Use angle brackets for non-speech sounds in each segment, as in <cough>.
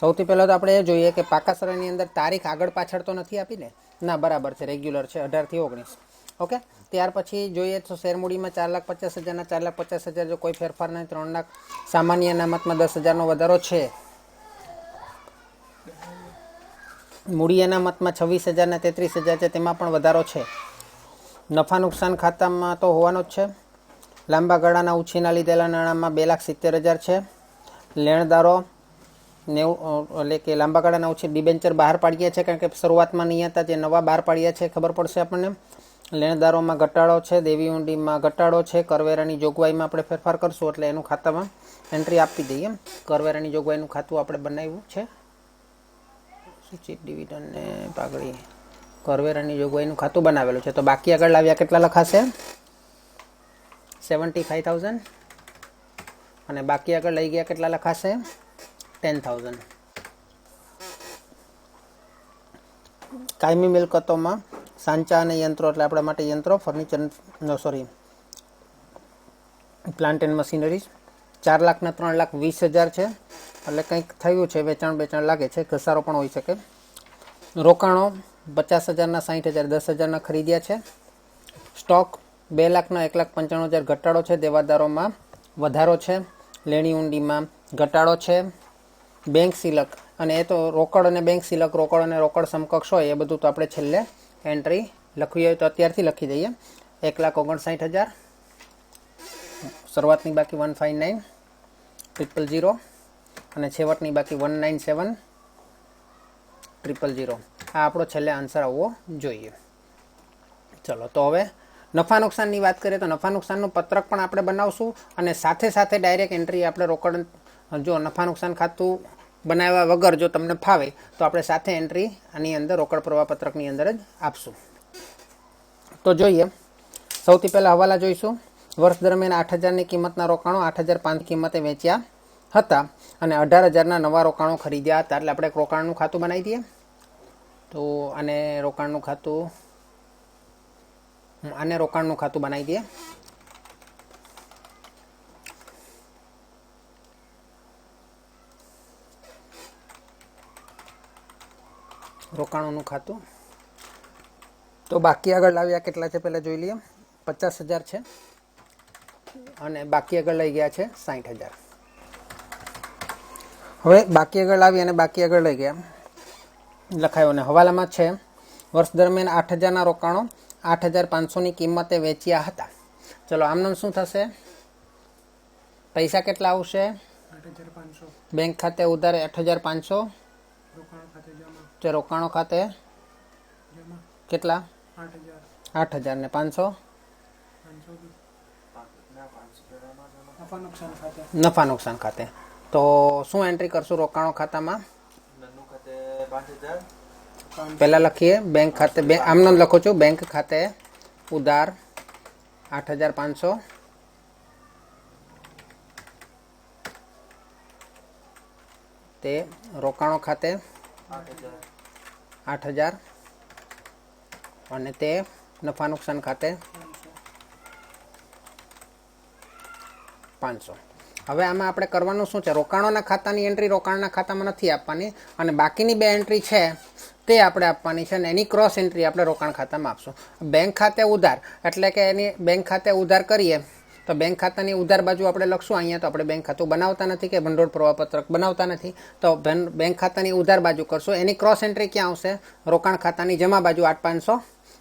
સૌથી પહેલાં તો આપણે એ જોઈએ કે પાકાસરાની અંદર તારીખ આગળ પાછળ તો નથી આપી ને ના બરાબર છે રેગ્યુલર છે, અઢારથી ઓગણીસ. ઓકે? ત્યાર પછી જોઈએ તો શેરમૂડીમાં ચાર લાખ પચાસ હજારના ચાર લાખ પચાસ હજાર જો કોઈ ફેરફાર નહીં, ત્રણ લાખ સામાન્ય અનામતમાં દસ હજારનો વધારો છે. મૂડી અનામતમાં છવ્વીસ હજારના તેત્રીસ હજાર છે, તેમાં પણ વધારો છે. નફા નુકસાન ખાતામાં તો હોવાનો જ છે. લાંબા ગાળાના ઉછીના લીધેલા નાણાંમાં બે લાખ સિત્તેર હજાર છે. લેણદારો નેવું એટલે કે લાંબા ગાળાના ઉછી ડિબેન્ચર બહાર પાડ્યા છે કારણ કે શરૂઆતમાં નહીં હતા, જે નવા બહાર પાડ્યા છે, ખબર પડશે આપણને. લેણદારોમાં ઘટાડો છે, દેવી ઊંડીમાં ઘટાડો છે, કરવેરાની જોગવાઈમાં આપણે ફેરફાર કરશું, એટલે એનું ખાતામાં એન્ટ્રી આપી દઈએ. કરવેરાની જોગવાઈનું ખાતું આપણે બનાવ્યું છે. સૂચિત ડિવિડન્ડ ને પાઘડી? કરવેરાની જોગવાઈનું ખાતું બનાવેલું છે. તો બાકી આગળ લાવ્યા, કેટલા લખાશે? Seventy five thousand. અને બાકી આગળ લઈ ગયા કેટલા લખાશે? Ten thousand. કાયમી મિલકતોમાં સાંચા અને યંત્રો એટલે આપણા માટે યંત્રો ફર્નિચર નો સોરી પ્લાન્ટ એન્ડ મશીનરીઝ ચાર લાખના ત્રણ લાખ વીસ હજાર છે. એટલે કંઈક થયું છે, વેચાણ વેચાણ લાગે છે, ઘસારો પણ હોઈ શકે. રોકાણો પચાસ હજારના સાઠ હજાર, દસ હજારના ખરીદ્યા છે. સ્ટોક બે લાખના એક લાખ પંચાણું હજાર ઘટાડો છે, દેવાદારોમાં વધારો છે, લેણી ઊંડીમાં ઘટાડો છે. બેંક સિલક, અને એ તો રોકડ અને બેંક સિલક, રોકડ અને રોકડ સમકક્ષ હોય, એ બધું તો આપણે છેલ્લે એન્ટ્રી લખવી હોય તો અત્યારથી લખી દઈએ. એક લાખ ઓગણસાઠ હજાર. શરૂઆતની બાકી one five nine triple zero અને છેવટની બાકી one nine seven triple zero આ આપણો છેલ્લે આન્સર આવવો જોઈએ. ચલો, તો હવે નફા નુકસાનની વાત કરીએ તો નફા નુકસાનનું પત્રક પણ આપણે બનાવશું અને સાથે સાથે ડાયરેક્ટ એન્ટ્રી આપણે રોકડ, જો નફા નુકસાન ખાતું બનાવ્યા વગર જો તમને ફાવે, તો આપણે સાથે એન્ટ્રી આની અંદર રોકડ પ્રવાહ પત્રકની અંદર જ આપશું. તો જોઈએ, સૌથી પહેલાં હવાલા જોઈશું. વર્ષ દરમિયાન આઠ હજારની કિંમતના રોકાણો આઠ હજાર પાંચ કિંમતે વેચ્યા હતા અને અઢાર હજારના નવા રોકાણો ખરીદ્યા હતા. એટલે આપણે એક રોકાણનું ખાતું બનાવી દઈએ. તો આને રોકાણનું ખાતું આને રોકાણનું ખાતું બનાવી દઈએ. રોકાણોનું ખાતું. તો બાકી આગળ લાવ્યા કેટલા છે પહેલાં જોઈ લઈએ. પચાસ હજાર છે. અને બાકી આગળ લઈ ગયા છે સાઠ હજાર. હવે બાકી આગળ લાવી અને બાકી આગળ લઈ ગયા. લખાયો અને હવાલામાં છે. વર્ષ દરમિયાન આઠ હજારના રોકાણો. આઠ હજાર પાંચસોની કિંમતે વેચ્યા હતા. ચલો આમનામ શું થશે? પૈસા કેટલા આવશે? આઠ હજાર પાંચસો. બેંક ખાતે ઉધાર આઠ હજાર પાંચસો. રોકાણ ખાતે જમા. તે રોકાણો ખાતે કેટલા? આઠ હજાર. ને પાંચસો. નફા નુકસાન ખાતે. નફા નુકસાન ખાતે. તો શું એન્ટ્રી કરશું રોકાણો ખાતામાં? ખાતે પહેલાં લખીએ બેંક ખાતે, બે આમનો જ લખું છું બેંક ખાતે ઉધાર આઠ હજાર પાંચસો. તે રોકાણો ખાતે આઠ હજાર. અને તે નફા નુકસાન ખાતે પાંચસો. હવે આમાં આપણે કરવાનું શું છે? રોકાણોના ખાતાની એન્ટ્રી રોકાણના ખાતામાં નથી આપવાની અને બાકીની બે એન્ટ્રી છે તે આપણે આપવાની છે અને એની ક્રોસ એન્ટ્રી આપણે રોકાણ ખાતામાં આપશું. બેંક ખાતે ઉધાર, એટલે કે એની બેંક ખાતે ઉધાર કરીએ, તો બેંક ખાતાની ઉધાર બાજુ આપણે લખશું. અહીંયા તો આપણે બેંક ખાતું બનાવતા નથી કે ભંડોળ પ્રવાહપત્રક બનાવતા નથી. તો બેંક ખાતાની ઉધાર બાજુ કરશું. એની ક્રોસ એન્ટ્રી ક્યાં આવશે? રોકાણ ખાતાની જમા બાજુ આઠ પાંચસો.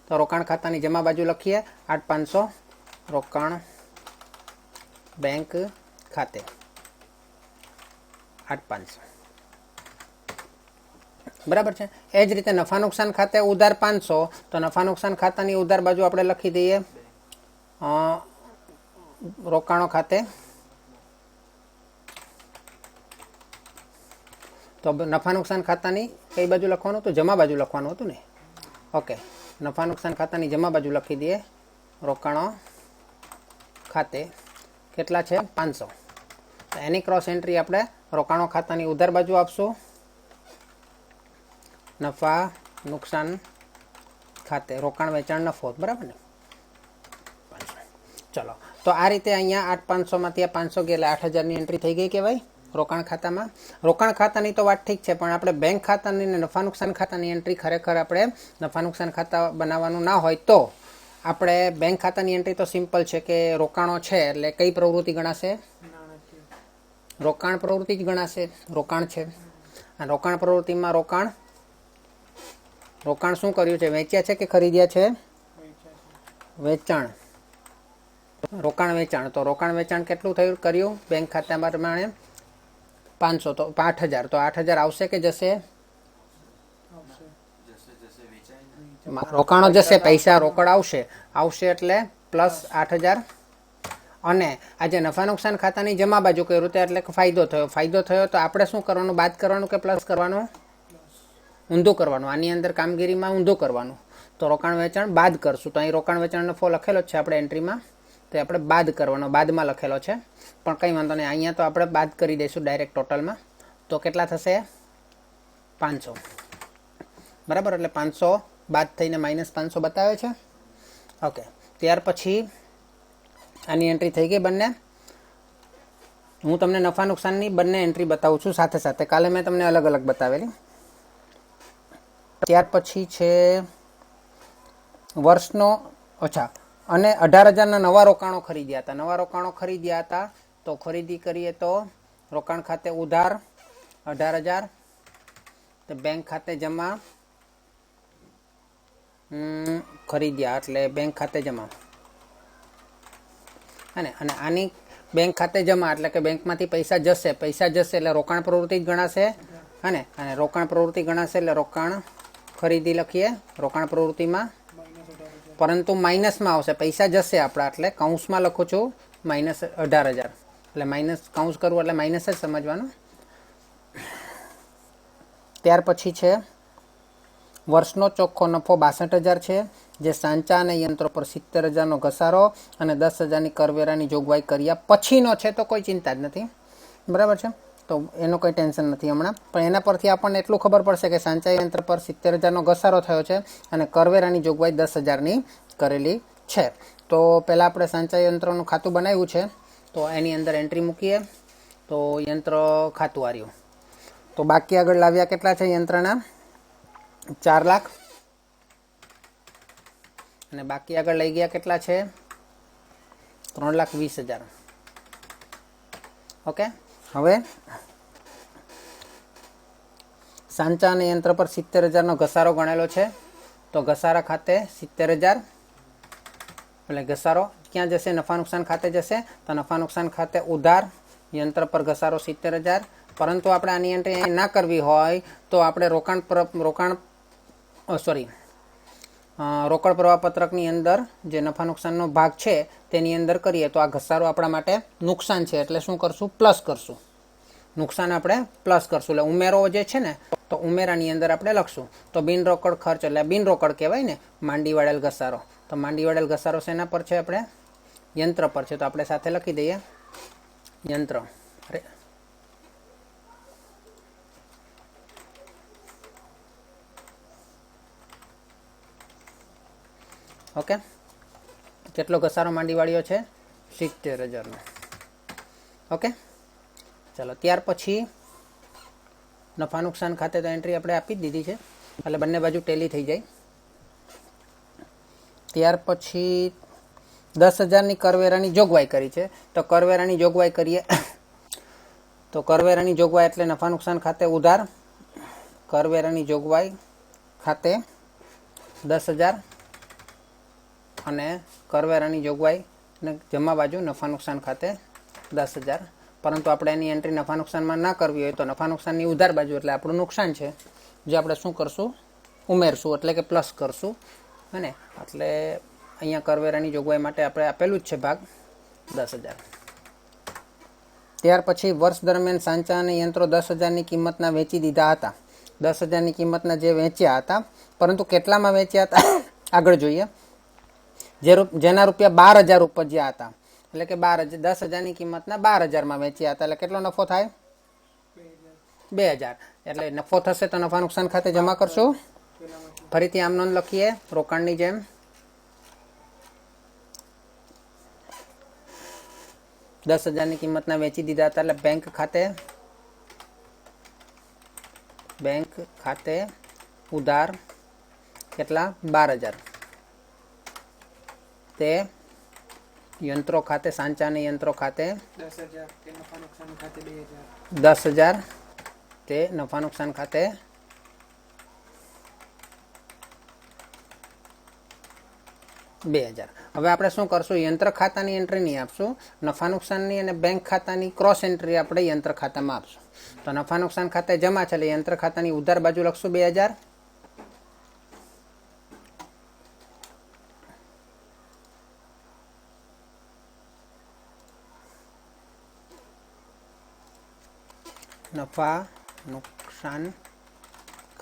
તો રોકાણ ખાતાની જમા બાજુ લખીએ, આઠ પાંચસો, રોકાણ બેંક ખાતે. આઠ પાંચસો. બરાબર છે? એ જ રીતે નફા નુકસાન ખાતે ઉધાર પાંચસો, તો નફા નુકસાન ખાતાની ઉધાર બાજુ આપણે લખી દઈએ. રોકાણો ખાતે. તો નફા નુકસાન ખાતાની કઈ બાજુ લખવાનું? હતું જમા બાજુ લખવાનું હતું ને? ઓકે નફા નુકસાન ખાતાની જમા બાજુ લખી દઈએ. રોકાણો ખાતે. કેટલા છે? પાંચસો. એની ક્રોસ એન્ટ્રી આપણે રોકાણો ખાતાની ઉધાર બાજુ આપશું. નફા, નુકસાન ખાતે રોકાણ, વેચાણ, નફો, બરાબર ને? ચલો. તો આ રીતે અહીંયા આઠ પાંચસોમાંથી આ પાંચસો ગયા એટલે આઠ હજારની એન્ટ્રી થઈ ગઈ કહેવાય રોકાણ ખાતામાં. રોકાણ ખાતાની તો વાત ઠીક છે, પણ આપણે બેંક ખાતાની ને નફા નુકસાન ખાતાની એન્ટ્રી ખરેખર આપણે નફા નુકસાન ખાતા બનાવવાનું ના હોય તો આપણે બેંક ખાતાની એન્ટ્રી તો સિમ્પલ છે કે રોકાણો છે એટલે કઈ પ્રવૃત્તિ ગણાશે? રોકાણ પ્રવૃત્તિ જ ગણાશે. રોકાણ છે. રોકાણ પ્રવૃત્તિમાં રોકાણ રોકાણ શું કર્યું છે? વેચ્યા છે કે ખરીદ્યા છે? વેચાણ. રોકાણ વેચાણ. તો રોકાણ વેચાણ કેટલું થયું? કર્યું? બેંક ખાતા પ્રમાણે પાંચસો તો આઠ હજાર. તો આઠ હજાર આવશે કે જશે? રોકાણો જશે, પૈસા રોકડ આવશે. આવશે એટલે પ્લસ આઠ હજાર. અને આજે નફા નુકસાન ખાતાની જમા બાજુ કર્યું એટલે ફાયદો થયો. ફાયદો થયો તો આપણે શું કરવાનું? બાદ કરવાનું કે પ્લસ કરવાનું? ઊંધું કરવાનું. આની અંદર કામગીરીમાં ઊંધું કરવાનું. તો રોકાણ વેચાણ બાદ કરશું. તો અહીં રોકાણ વેચાણનો ફો લખેલો છે આપણે એન્ટ્રીમાં. તો આપણે બાદ કરવાનો. બાદમાં લખેલો છે. પણ કંઈ વાંધો નહીં. અહીંયા તો આપણે બાદ કરી દઈશું ડાયરેક્ટ ટોટલમાં. તો કેટલા થશે? પાંચસો. બરાબર? એટલે પાંચસો બાદ થઈને માઇનસ પાંચસો બતાવે છે. ઓકે ત્યાર પછી આની એન્ટ્રી થઈ ગઈ બંને. હું તમને નફા નુકસાનની બંને એન્ટ્રી બતાવું છું સાથે સાથે. કાલે મેં તમને અલગ અલગ બતાવેલી. ત્યાર પછી છે વર્ષનો, અચ્છા, અને અઢાર હજારના નવા રોકાણો ખરીદ્યા હતા. નવા રોકાણો ખરીદ્યા હતા તો ખરીદી કરીએ તો રોકાણ ખાતે ઉધાર અઢાર હજાર બેંક ખાતે જમા ખરીદ્યા એટલે બેંક ખાતે જમા. અને અને આની બેંક ખાતે જમા એટલે કે બેંકમાંથી પૈસા જશે. પૈસા જશે એટલે રોકાણ પ્રવૃત્તિ જ ગણાશે. અને અને રોકાણ પ્રવૃત્તિ ગણાશે એટલે રોકાણ ખરીદી લખીએ રોકાણ પ્રવૃત્તિમાં. પરંતુ માઇનસમાં આવશે. પૈસા જશે આપણા એટલે કૌંસમાં લખું છું માઇનસ અઢાર હજાર. એટલે માઇનસ કૌંસ કરવું એટલે માઇનસ જ સમજવાનું. ત્યાર પછી છે, વર્ષનો ચોખ્ખો નફો બાસઠ હજાર છે, જે સાંચા અને યંત્રો પર સિત્તેર હજારનો ઘસારો અને દસ હજારની કરવેરાની જોગવાઈ કર્યા પછીનો છે તો કોઈ ચિંતા જ નથી. બરાબર છે? તો એનું કોઈ ટેન્શન નથી હમણાં. પણ એના પરથી આપણને એટલું ખબર પડશે કે સાંચા યંત્ર પર સિત્તેર હજારનો ઘસારો થયો છે અને કરવેરાની જોગવાઈ દસ હજારની કરેલી છે. તો પહેલાં આપણે સાંચા યંત્રનું ખાતું બનાવ્યું છે. તો એની અંદર એન્ટ્રી મૂકીએ. તો યંત્ર ખાતું આવ્યું તો બાકી આગળ લાવ્યા કેટલા છે યંત્રના? ચાર લાખ. અને બાકી આગળ લઈ ગયા કેટલા છે? ત્રણ લાખ વીસ હજાર. ઓકે? હવે સાંચા અને યંત્ર પર સિત્તેર હજારનો ઘસારો ગણેલો છે. તો ઘસારા ખાતે સિત્તેર હજાર, એટલે ઘસારો ક્યાં જશે? નફા નુકસાન ખાતે જશે. તો નફા નુકસાન ખાતે ઉધાર યંત્ર પર ઘસારો સિત્તેર હજાર. પરંતુ આપણે આની એન્ટ્રી ના કરવી હોય તો આપણે રોકાણ પર, રોકાણ સોરી રોકડ પ્રવાહ પત્રકની અંદર જે નફા નુકસાનનો ભાગ છે, તેની અંદર કરીએ તો આ ઘસારો આપણા માટે નુકસાન છે. એટલે શું કરશું? પ્લસ કરશું. નુકસાન આપણે પ્લસ કરશું. એટલે ઉમેરો જે છે ને, તો ઉમેરાની અંદર આપણે લખશું. તો બિન રોકડ ખર્ચ, એટલે બિન રોકડ કહેવાય ને માંડી વાળેલ ઘસારો. તો માંડી વાળેલ ઘસારો શેના પર છે આપણે? યંત્ર પર છે. તો આપણે સાથે લખી દઈએ. યંત્ર અરે ઓકે? કેટલો ઘસારો માંડીવાળીઓ છે? સિત્તેર હજારનો. ઓકે? ચાલો, ત્યાર પછી નફા નુકસાન ખાતે તો એન્ટ્રી આપણે આપી જ દીધી છે. એટલે બંને બાજુ ટેલી થઈ જાય. ત્યાર પછી દસ હજારની કરવેરાની જોગવાઈ કરી છે. તો કરવેરાની જોગવાઈ કરીએ. તો કરવેરાની જોગવાઈ એટલે નફા નુકસાન ખાતે ઉધાર. કરવેરાની જોગવાઈ ખાતે દસ હજાર. અને કરવેરાની જોગવાઈ અને જમા બાજુ નફા નુકસાન ખાતે દસ હજાર. પરંતુ આપણે એની એન્ટ્રી નફા નુકસાનમાં ના કરવી હોય તો નફા નુકસાનની ઉધાર બાજુ, એટલે આપણું નુકસાન છે, જે આપણે શું કરશું? ઉમેરશું, એટલે કે પ્લસ કરશું. હે એટલે અહીંયા કરવેરાની જોગવાઈ માટે આપણે આપેલું જ છે ભાગ દસ હજાર. ત્યાર પછી વર્ષ દરમિયાન સાંચા અને યંત્રો દસ હજારની કિંમતના વેચી દીધા હતા. દસ હજારની કિંમતના જે વેચ્યા હતા, પરંતુ કેટલામાં વેચ્યા હતા? <coughs> આગળ જોઈએ. જે જેના રૂપિયા બાર હજાર ઉપજ્યા હતા. એટલે કે બાર હજાર દસ હજારની કિંમતના બાર હજારમાં વેચ્યા હતા. એટલે કેટલો નફો થાય? બે હજાર. એટલે નફો થશે તો નફા નુકસાન ખાતે જમા કરશું. ફરીથી આમ નોંધ લખીએ, રોકાણની જેમ. દસ હજારની કિંમતના વેચી દીધા હતા. એટલે બેંક ખાતે બેંક ખાતે ઉધાર કેટલા? બાર હજાર. તે યંત્રો ખાતે સાંચા અને યંત્રો ખાતે દસ હજાર તે નફા નુકસાન ખાતે બે હજાર. હવે આપણે શું કરશું? યંત્ર ખાતાની એન્ટ્રી નહીં આપશું. નફા નુકસાનની અને બેંક ખાતાની ક્રોસ એન્ટ્રી આપણે યંત્ર ખાતામાં આપશું. તો નફા નુકસાન ખાતે જમા છે એટલે યંત્ર ખાતાની ઉધાર બાજુ લખશું બે હજાર. નફા નુકસાન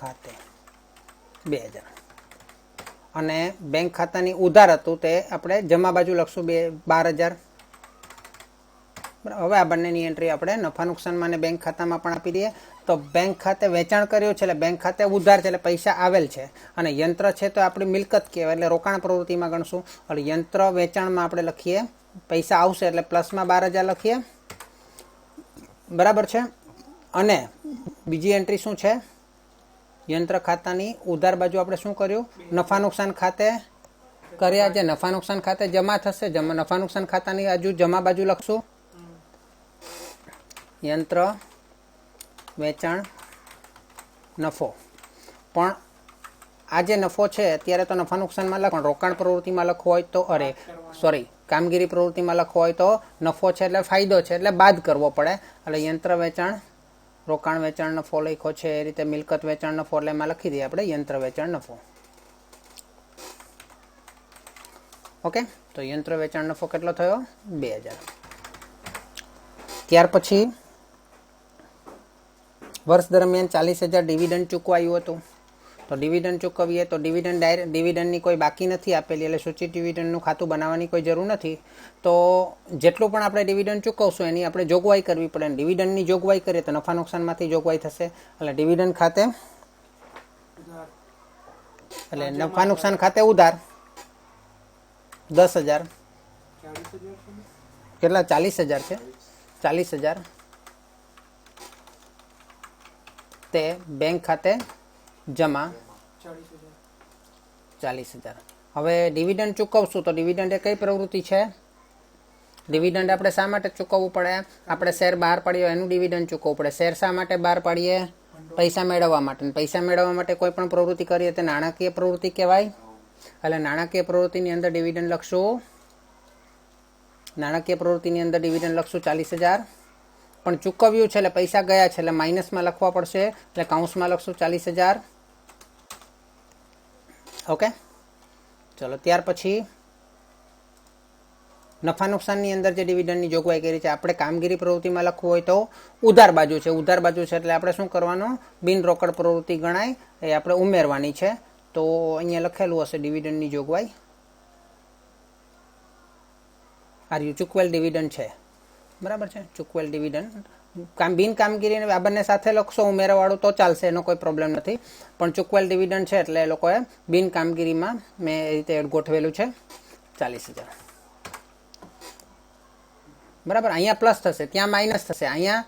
ખાતે બે હજાર. અને બેંક ખાતાની ઉધાર હતું તે આપણે જમા બાજુ લખશું બે, બાર હજાર. હવે આ બંનેની એન્ટ્રી આપણે નફા નુકસાનમાં અને બેંક ખાતામાં પણ આપી દઈએ. તો બેંક ખાતે વેચાણ કર્યું છે એટલે બેંક ખાતે ઉધાર છે એટલે પૈસા આવેલ છે. અને યંત્ર છે તો આપણી મિલકત કહેવાય એટલે રોકાણ પ્રવૃત્તિમાં ગણશું. એટલે યંત્ર વેચાણમાં આપણે લખીએ. પૈસા આવશે એટલે પ્લસમાં બાર હજાર લખીએ. બરાબર છે? અને બીજી એન્ટ્રી શું છે? યંત્ર ખાતાની ઉધાર બાજુ આપણે શું કર્યું? નફા નુકસાન ખાતે કર્યા જે નફા નુકસાન ખાતે જમા થશે. જમા, નફા નુકસાન ખાતાની બાજુ જમા બાજુ લખશું. યંત્ર, વેચાણ, નફો. પણ આ જે નફો છે, અત્યારે તો નફા નુકસાનમાં લખ રોકાણ પ્રવૃત્તિમાં લખવો હોય તો, અરે સોરી કામગીરી પ્રવૃત્તિમાં લખવો હોય તો નફો છે એટલે ફાયદો છે, એટલે બાદ કરવો પડે. એટલે યંત્ર, વેચાણ રોકાણ વેચાણ નફો લખ્યો છે, એ રીતે મિલકત વેચાણ નફો એટલે એમાં લખી દઈએ આપણે, યંત્ર વેચાણ નફો. ઓકે? તો યંત્ર વેચાણ નફો કેટલો થયો? બે હજાર. ત્યાર પછી વર્ષ દરમિયાન ચાલીસ હજાર ડિવિડન્ડ ચૂકવાયું હતું. તો ડિવિડન્ડ ચૂકવીએ તો ડિવિડન્ડ ડાયરેક્ટ ડિવિડન્ડની કોઈ બાકી નથી આપેલી એટલે સૂચિત ડિવિડન્ડનું ખાતું બનાવવાની કોઈ જરૂર નથી. તો જેટલું પણ આપણે ડિવિડન્ડ ચૂકવશું એની આપણે જોગવાઈ કરવી પડે. અને ડિવિડન્ડની જોગવાઈ કરીએ તો નફા નુકસાનમાંથી જોગવાઈ થશે. એટલે ડિવિડન્ડ ખાતે એટલે નફા નુકસાન ખાતે ઉધાર દસ હજાર? કેટલા? ચાલીસ હજાર છે. ચાલીસ હજાર. તે બેંક ખાતે જમા? ચાલીસ હજાર. હવે ડિવિડન્ડ ચૂકવશું તો ડિવિડન્ડ એ કઈ પ્રવૃત્તિ છે? ડિવિડન્ડ આપણે શા માટે ચૂકવવું પડે? આપણે શેર બહાર પાડીએ એનું ડિવિડન્ડ ચૂકવવું પડે. શેર શા માટે બહાર પાડીએ? પૈસા મેળવવા માટે. પૈસા મેળવવા માટે કોઈ પણ પ્રવૃત્તિ કરીએ તો નાણાકીય પ્રવૃત્તિ કહેવાય. એટલે નાણાકીય પ્રવૃત્તિની અંદર ડિવિડન્ડ લખશું. નાણાકીય પ્રવૃત્તિની અંદર ડિવિડન્ડ લખશું ચાલીસ હજાર. પણ ચૂકવ્યું છે એટલે પૈસા ગયા છે એટલે માઇનસમાં લખવા પડશે. એટલે કાઉન્સમાં લખશું ચાલીસ હજાર. ઓકે? ચલો, ત્યાર પછી નફા નુકસાનની અંદર જે ડિવિડન્ડની જોગવાઈ કરી છે, આપણે કામગીરી પ્રવૃત્તિમાં લખવું હોય તો ઉધાર બાજુ છે. ઉધાર બાજુ છે એટલે આપણે શું કરવાનું? બિન રોકડ પ્રવૃત્તિ ગણાય, એ આપણે ઉમેરવાની છે. તો અહીંયા લખેલું હશે ડિવિડન્ડની જોગવાઈ. આર્યુ ચૂકવેલ ડિવિડન્ડ છે? બરાબર છે? ચૂકવેલ ડિવિડન્ડ કામ બિન કામગીરીને બંને સાથે લખશો, ઉમેરાવાળું તો ચાલશે, એનો કોઈ પ્રોબ્લેમ નથી. પણ ચૂકવેલ ડિવિડન્ડ છે એટલે એ લોકોએ બિન કામગીરીમાં મેં એ રીતે ગોઠવેલું છે. ચાલીસ હજાર. બરાબર? અહીંયા પ્લસ થશે, ત્યાં માઇનસ થશે. અહીંયા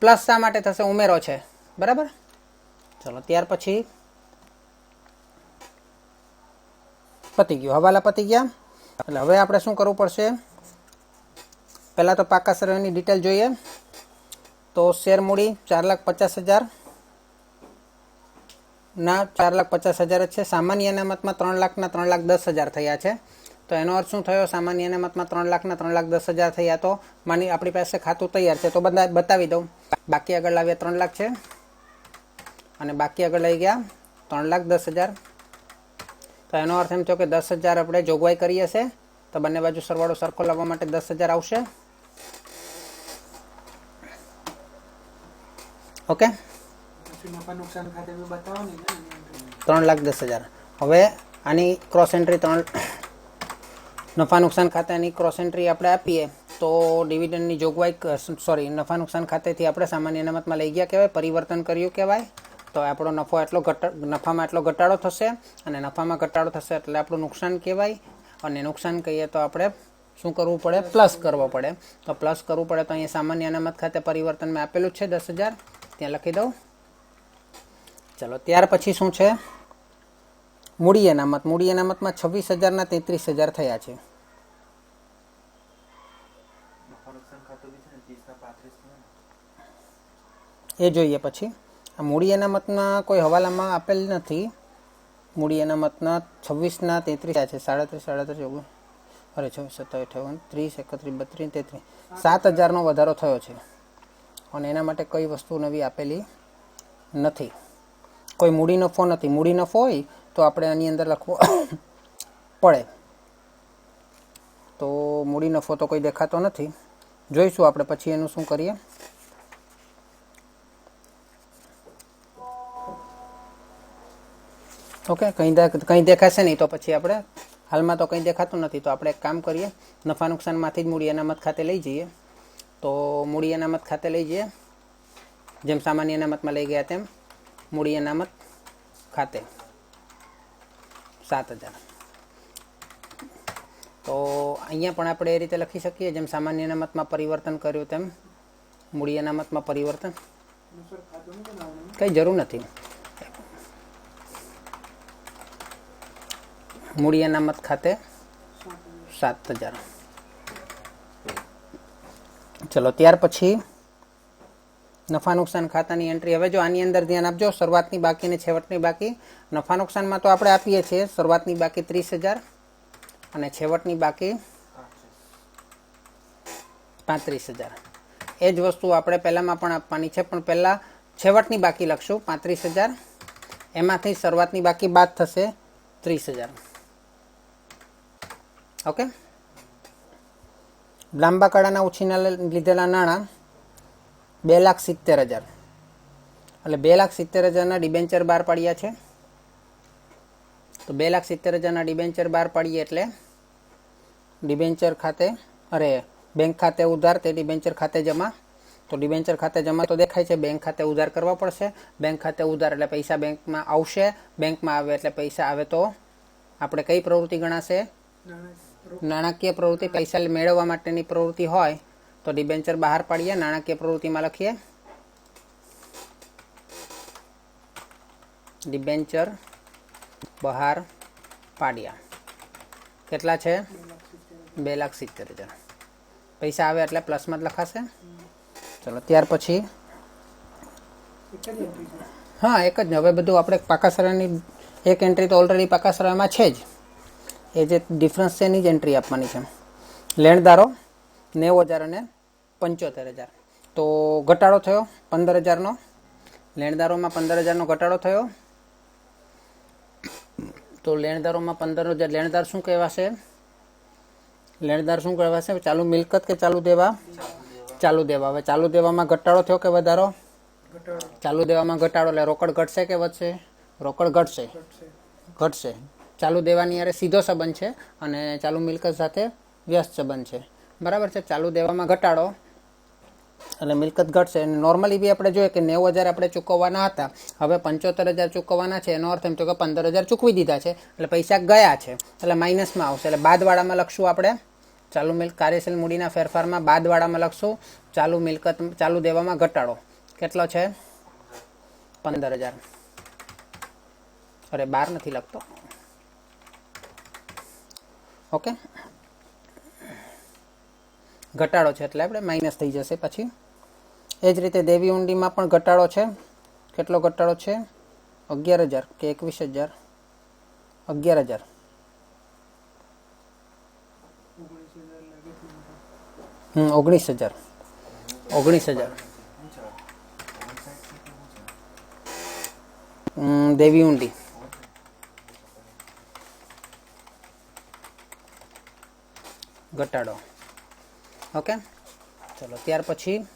પ્લસ શા માટે થશે? ઉમેરો છે. બરાબર? ચલો, ત્યાર પછી પતી ગયું. હવાલા પતી ગયા. એટલે હવે આપણે શું કરવું પડશે? પહેલાં તો પાકા સર્વેની ડિટેલ જોઈએ. તો શેર મૂડી ચાર લાખ પચાસ હજાર. ના, ચાર લાખ પચાસ હજાર જ છે. સામાન્ય અનામતમાં ત્રણ લાખના ત્રણ લાખ દસ હજાર થયા છે. તો એનો અર્થ શું થયો? સામાન્ય અનામતમાં ત્રણ લાખના ત્રણ લાખ દસ હજાર થયા. તો માની આપણી પાસે ખાતું તૈયાર છે. તો બધા બતાવી દઉં. બાકી આગળ લાવ્યા ત્રણ લાખ છે. અને બાકી આગળ લઈ ગયા ત્રણ લાખ દસ હજાર. તો એનો અર્થ એમ થયો કે દસ હજાર આપણે જોગવાઈ કરીએ છીએ. તો બંને બાજુ સરવાળો સરખો લાવવા માટે દસ હજાર આવશે. ઓકે. ત્રણ લાખ દસ હજાર. હવે આની ક્રોસ એન્ટ્રી ત્રણ નફા નુકસાન ખાતાની ક્રોસ એન્ટ્રી આપણે આપીએ તો ડિવિડન્ડની જોગવાઈ સોરી નફા નુકસાન ખાતેથી આપણે સામાન્ય અનામતમાં લઈ ગયા કહેવાય. પરિવર્તન કર્યું કહેવાય. તો આપણો નફો એટલો ઘટા નફામાં એટલો ઘટાડો થશે અને નફામાં ઘટાડો થશે એટલે આપણું નુકસાન કહેવાય. અને નુકસાન કહીએ તો આપણે શું કરવું પડે? પ્લસ કરવો પડે. તો પ્લસ કરવું પડે તો અહીંયા સામાન્ય અનામત ખાતે પરિવર્તનમાં આપેલું છે દસ હજાર. ત્યાં લખી દઉં. ચલો, ત્યાર પછી શું છે? મૂડી અનામત. મૂડી અનામતમાં છવ્વીસ હજારના તેત્રીસ હજાર થયા છે. એ જોઈએ પછી. આ મૂડી અનામતના કોઈ હવાલામાં આપેલ નથી. મૂડી અનામતના છવ્વીસના તેત્રીસ છે. સાડત્રીસ સાડત્રીસ ઓગણ અરે છવ્વીસ, સત્તાવીસ અઠાવન ત્રીસ, એકત્રીસ, બત્રીસ, તેત્રીસ. સાત હજારનો વધારો થયો છે. અને એના માટે કઈ વસ્તુ નવી આપેલી નથી. કોઈ મૂડી નફો નથી. મૂડી નફો હોય તો આપણે આની અંદર લખવો <coughs> પડે. તો મૂડી નફો તો કોઈ દેખાતો નથી. જોઈશું આપણે પછી એનું શું કરીએ. ઓકે, કંઈ કંઈ દેખાશે નહીં તો પછી આપણે હાલમાં તો કંઈ દેખાતું નથી. તો આપણે એક કામ કરીએ. નફા નુકસાનમાંથી જ મૂડી અનામત ખાતે લઈ જઈએ. તો મૂડી અનામત ખાતે લઈ જઈએ. જેમ સામાન્ય અનામતમાં લઈ ગયા તેમ મૂડી અનામત ખાતે. સાત હજાર. તો અહીંયા પણ આપણે એ રીતે લખી શકીએ, જેમ સામાન્ય અનામતમાં પરિવર્તન કર્યું તેમ મૂડી અનામતમાં પરિવર્તન. કંઈ જરૂર નથી. મૂડી અનામત ખાતે સાત હજાર. ચલો, ત્યાર પછી નફા નુકસાન ખાતાની એન્ટ્રી હવે જો આની અંદર ધ્યાન આપજો, શરૂઆતની બાકી અને છેવટની બાકી. નફા નુકસાનમાં તો આપણે આપીએ છીએ, શરૂઆતની બાકી ત્રીસ હજાર અને છેવટની બાકી પાંત્રીસ હજાર. એ જ વસ્તુ આપણે પહેલાંમાં પણ આપવાની છે, પણ પહેલાં છેવટની બાકી લખશું, પાંત્રીસ હજાર. એમાંથી શરૂઆતની બાકી બાદ થશે ત્રીસ હજાર. ઓકે? લાંબા ગાળાના ઉછીના લીધેલા નાણાં બે લાખ સિત્તેર હજાર. એટલે બે લાખ સિત્તેર હજારના ડિબેન્ચર બહાર પાડ્યા છે. તો બે લાખ સિત્તેર હજારના ડિબેન્ચર બહાર પાડીએ એટલે ડિબેન્ચર ખાતે, અરે, બેંક ખાતે ઉધાર, તે ડિબેન્ચર ખાતે જમા. તો ડિબેન્ચર ખાતે જમા તો દેખાય છે, બેંક ખાતે ઉધાર કરવા પડશે. બેંક ખાતે ઉધાર એટલે પૈસા બેંકમાં આવશે. બેંકમાં આવે એટલે પૈસા આવે તો આપણે કઈ પ્રવૃત્તિ ગણાશે? નાણાકીય પ્રવૃત્તિ પૈસા મેળવવા માટેની પ્રવૃત્તિ હોય, તો ડિબેન્ચર બહાર પાડીએ, નાણાકીય પ્રવૃત્તિમાં લખીએ. ડિબેન્ચર બહાર પાડ્યા કેટલા છે? બે લાખ સિત્તેર હજાર. પૈસા આવે એટલે પ્લસમાં જ લખાશે. ચલો, ત્યાર પછી હા, એક જ હવે બધું આપણે પાકાસરાની, એક એન્ટ્રી તો ઓલરેડી પાકાસરામાં છે જ. એ જે ડિફરન્સ છે એની જ એન્ટ્રી આપવાની છે. લેણદારો નેવું હજાર અને પંચોતેર હજાર. તો ઘટાડો થયો પંદર હજારનો. લેણદારોમાં પંદર હજારનો ઘટાડો થયો. તો લેણદારોમાં પંદર હજાર લેણદાર શું કહેવાશે? લેણદાર શું કહેવાશે? ચાલુ મિલકત કે ચાલુ દેવા? ચાલુ દેવા. હવે ચાલુ દેવામાં ઘટાડો થયો કે વધારો? ચાલુ દેવામાં ઘટાડો. એટલે રોકડ ઘટશે કે વધશે? રોકડ ઘટશે. ઘટશે. ઘટશે. ચાલુ દેવાની યારે સીધો સંબંધ છે અને ચાલુ મિલકત સાથે વ્યસ્ત સંબંધ છે. બરાબર છે? ચાલુ દેવામાં ઘટાડો એટલે મિલકત ઘટશે. અને નોર્મલી બી આપણે જોઈએ કે નેવું હજાર આપણે ચૂકવવાના હતા. હવે પંચોતેર હજાર ચૂકવવાના છે. એનો અર્થ એમ થયો કે પંદર હજાર ચૂકવી દીધા છે. એટલે પૈસા ગયા છે. એટલે માઇનસમાં આવશે. એટલે બાદવાળામાં લખશું આપણે. ચાલુ મિલક કાર્યશીલ મૂડીના ફેરફારમાં બાદવાળામાં લખશું. ચાલુ મિલકત, ચાલુ દેવામાં ઘટાડો. કેટલો છે? પંદર હજાર. અરે બાર નથી લખતો. ઓકે? ઘટાડો છે એટલે આપણે માઇનસ થઈ જશે પછી. એ જ રીતે દેવી ઊંડીમાં પણ ઘટાડો છે. કેટલો ઘટાડો છે? અગિયાર હજાર કે એકવીસ હજાર? અગિયાર હજાર. હમ, ઓગણીસ હજાર. ઓગણીસ હજાર. દેવી ઊંડી. ઘટાડો. ઓકે? ચલો, ત્યાર પછી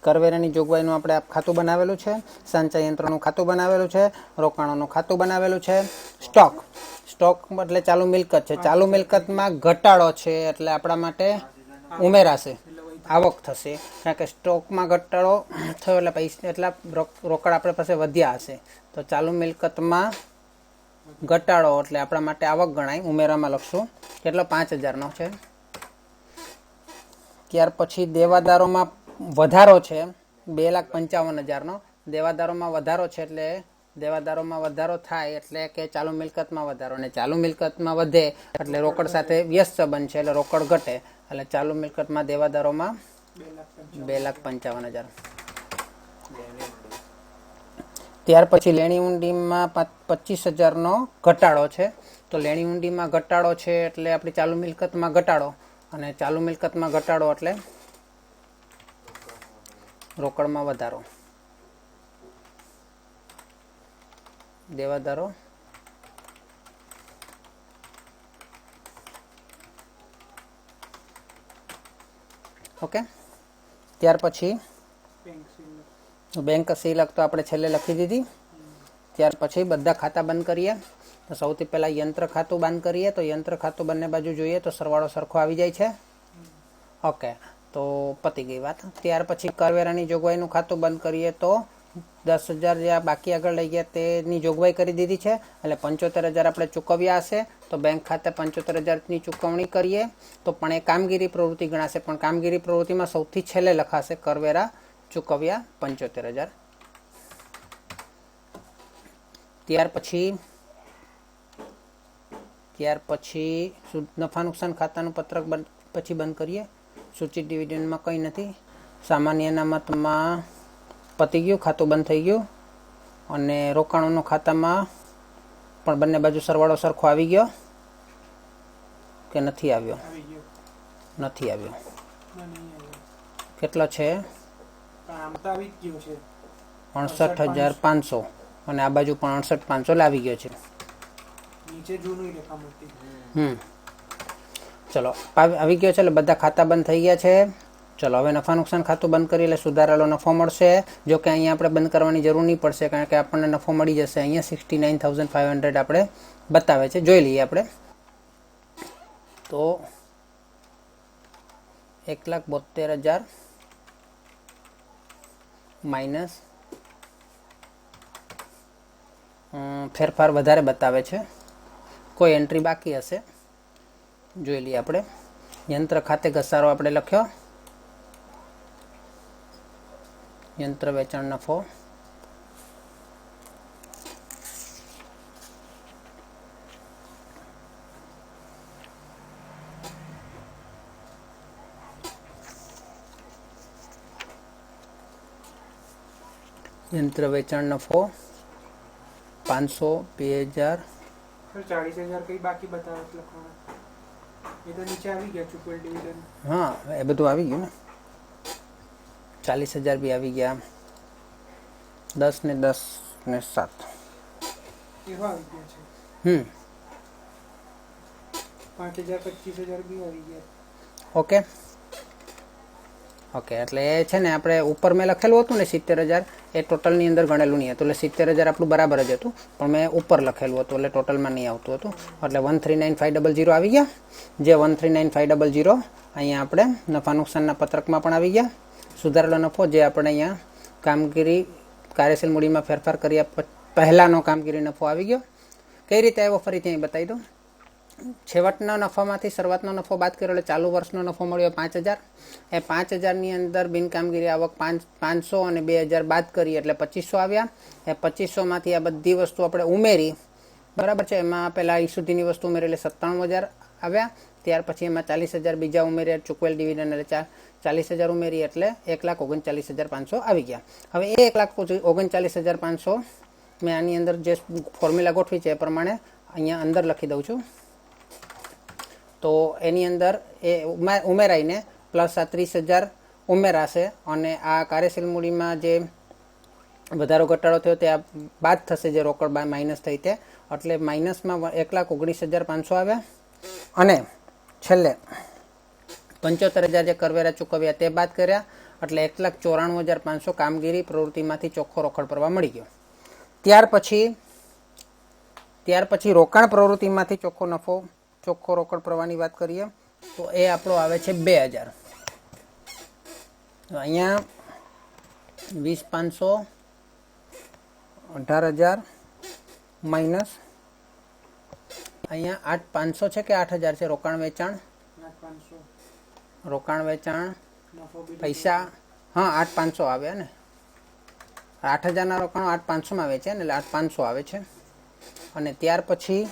કરવેરાની જોગવાઈનું આપણે ખાતું બનાવેલું છે, સંચય યંત્રનું ખાતું બનાવેલું છે, રોકાણોનું ખાતું બનાવેલું છે. સ્ટોક. સ્ટોક એટલે ચાલુ મિલકત છે. ચાલુ મિલકતમાં ઘટાડો છે એટલે આપણા માટે ઉમેરાશે. આવક થશે. કારણ કે સ્ટોકમાં ઘટાડો થયો એટલે પૈસા, એટલા રોક- રોકડ આપણી પાસે વધ્યા હશે. તો ચાલુ મિલકતમાં ઘટાડો એટલે આપણા માટે આવક ગણાય. ઉમેરામાં લખશું. કેટલો? પાંચ હજારનો છે. ત્યાર પછી દેવાદારોમાં વધારો છે. બે લાખ પંચાવન હજારનો. દેવાદારોમાં વધારો છે એટલે દેવાદારોમાં વધારો થાય એટલે કે ચાલુ મિલકતમાં વધારો. અને ચાલુ મિલકતમાં વધે એટલે રોકડ સાથે વ્યસ્ત સંબંધ છે એટલે રોકડ ઘટે. એટલે ચાલુ મિલકતમાં દેવાદારોમાં બે લાખ પંચાવન હજાર. ત્યાર પછી લેણી ઊંડીમાં પાચ- પચીસ હજારનો ઘટાડો છે. તો લેણી ઊંડીમાં ઘટાડો છે એટલે આપણી ચાલુ મિલકતમાં ઘટાડો. અને ચાલુ મિલકતમાં ઘટાડો એટલે રોકડમાં વધારો. દેવાદારો. ઓકે. ત્યાર પછી બેંક સીલ બેંક સિલક તો આપણે છેલ્લે લખી દીધી. ત્યાર પછી બધા ખાતા બંધ કરીએ. તો સૌથી પહેલાં યંત્ર ખાતું બંધ કરીએ. તો યંત્ર ખાતું બંને બાજુ જોઈએ તો સરવાળો સરખો આવી જાય છે. ઓકે. તો પતી ગઈ વાત. ત્યાર પછી કરવેરાની જોગવાઈનું ખાતું બંધ કરીએ તો દસ હજાર જે બાકી આગળ લઈ ગયા તેની જોગવાઈ કરી દીધી છે. એટલે પંચોતેર હજાર આપણે ચૂકવ્યા હશે. તો બેંક ખાતે પંચોતેર હજારની ચૂકવણી કરીએ. તો પણ એ કામગીરી પ્રવૃત્તિ ગણાશે. પણ કામગીરી પ્રવૃત્તિમાં સૌથી છેલ્લે લખાશે કરવેરા ચૂકવ્યા પંચોતેર હજાર. ત્યાર પછી ત્યાર પછી નફા નુકસાન ખાતાનું પત્રક બંધ પછી બંધ કરીએ. સૂચિત ડિવિડન્ડમાં કંઈ નથી. સામાન્ય અનામતમાં પતી ગયું ખાતું બંધ થઈ ગયું અને રોકાણોનું ખાતામાં પણ બંને બાજુ સરવાળો સરખો આવી ગયો કે નથી આવ્યો? નથી આવ્યો. કેટલો છે. અડસઠ હજાર પાંચસો. અને આ બાજુ પણ અડસઠ પાંચસો લાવી ગયો છે. હમ. ચલો આવી ગયો છે, એટલે બધા ખાતા બંધ થઈ ગયા છે. ચલો, હવે નફા નુકસાન ખાતું બંધ કરી એટલે સુધારેલો નફો મળશે. જો કે અહીંયા આપણે બંધ કરવાની જરૂર નહીં પડશે, કારણ કે આપણને નફો મળી જશે. અહીંયા sixty nine thousand five hundred આપણે બતાવે છે. જોઈ લઈએ આપણે. તો એક લાખ બોતેર હજાર માઇનસ ફેરફાર વધારે બતાવે છે. કોઈ એન્ટ્રી બાકી હશે? જોઈ લઈએ આપણે. યંત્ર ખાતે ઘસારો આપણે લખ્યો. યંત્ર વેચાણ નફો યંત્ર વેચાણ નફો પાંચસો બે હજાર સર ચાળીસ હજાર કઈ બાકી બતાવે છે લખવાના એ તો નીચે આવી ગયા ચૂકવેલ ડિવિડન્ડ હા એ બધું આવી ગયું ને ચાલીસ હજાર બી આવી ગયા દસ ને દસ ને સાત એવા આવી ગયા છે હમ પાંચ હજાર પચીસ હજાર બી આવી ગયા ઓકે ઓકે, એટલે એ છે ને આપણે ઉપર મેં લખેલું હતું ને સિત્તેર હજાર, એ ટોટલની અંદર ગણેલું નહીં હતું. એટલે સિત્તેર હજાર આપણું બરાબર જ હતું, પણ મેં ઉપર લખેલું હતું, એટલે ટોટલમાં નહીં આવતું હતું. એટલે one three nine five double zero આવી ગયા. જે one three nine five double zero અહીંયા આપણે નફા નુકસાનના પત્રકમાં પણ આવી ગયા. સુધારેલો નફો જે આપણે અહીંયા કામગીરી, કાર્યશીલ મૂડીમાં ફેરફાર કર્યા પહેલાંનો કામગીરી નફો આવી ગયો. કઈ રીતે આવ્યો ફરીથી અહીં બતાવી દઉં? છેવટના નફામાંથી શરૂઆતનો નફો બાદ કર્યો એટલે ચાલુ વર્ષનો નફો મળ્યો પાંચ હજાર. એ પાંચ હજારની અંદર બિનકામગીરી આવક પાંચ, પાંચસો અને બે હજાર બાદ કરી એટલે પચીસો આવ્યા. એ પચીસોમાંથી આ બધી વસ્તુ આપણે ઉમેરી. બરાબર છે, એમાં પહેલાં સુધીની વસ્તુ ઉમેરી એટલે સત્તાણું હજાર આવ્યા. ત્યાર પછી એમાં ચાલીસ હજાર બીજા ઉમેર્યા, ચૂકવેલ ડિવિડન્ડ એટલે ચાલીસ હજાર ઉમેરી એટલે એક લાખ ઓગણચાલીસ હજાર પાંચસો આવી ગયા. હવે એ એક લાખ ઓગણચાલીસ હજાર પાંચસો મેં આની અંદર જે ફોર્મ્યુલા ગોઠવી છે એ પ્રમાણે અહીંયા અંદર લખી દઉં છું. તો એની અંદર એ ઉમા- ઉમેરાઈને પ્લસ આ ત્રીસ હજાર ઉમેરાશે અને આ કાર્યશીલ મૂડીમાં જે વધારો ઘટાડો થયો તે આ બાદ થશે જે રોકડ માઇનસ થઈ તે. એટલે માઇનસમાં એક લાખ ઓગણીસ હજાર પાંચસો આવ્યા. અને છેલ્લે પંચોતેર હજાર જે કરવેરા ચૂકવ્યા તે બાદ કર્યા. એટલે એક લાખ ચોરાણું હજાર પાંચસો કામગીરી પ્રવૃત્તિમાંથી ચોખ્ખો રોકડ પ્રવાહ મળી ગયો. ત્યાર પછી ત્યાર પછી રોકાણ પ્રવૃત્તિમાંથી ચોખ્ખો નફો ચોખ્ખો રોકડ પ્રવાહની વાત કરીએ તો એ આપણો આવે છે બે હજાર. અહીંયા વીસ પાંચસો અઢાર હજાર માઇનસ અહીંયા આઠ પાંચસો છે કે આઠ હજાર છે? રોકાણ વેચાણ? રોકાણ વેચાણ પૈસા હા આઠ પાંચસો આવે ને. આઠ હજારના રોકાણો આઠ પાંચસોમાં વેચે ને એટલે આઠ પાંચસો આવે છે. અને ત્યાર પછી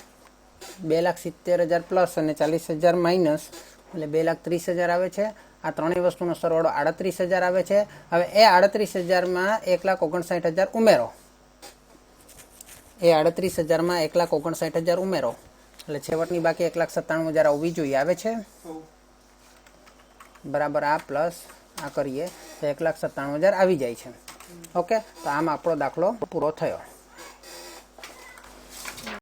બે લાખ સિત્તેર હજાર પ્લસ અને ચાલીસ હજાર માઇનસ. એટલે બે લાખ ત્રીસ હજાર આવે છે. આ ત્રણેય વસ્તુનો સરવાળો આડત્રીસ હજાર આવે છે. હવે એ આડત્રીસ હજારમાં એક લાખ ઓગણસાઠ હજાર ઉમેરો. એ આડત્રીસ હજારમાં એક લાખ ઓગણસાઠ હજાર ઉમેરો. એટલે છેવટની બાકી એક લાખ સત્તાણું હજાર આવવી જોઈએ. આવે છે? બરાબર, આ પ્લસ આ કરીએ તો એક લાખ સત્તાણું હજાર આવી જાય છે. ઓકે? તો આમ આપણો દાખલો પૂરો થયો.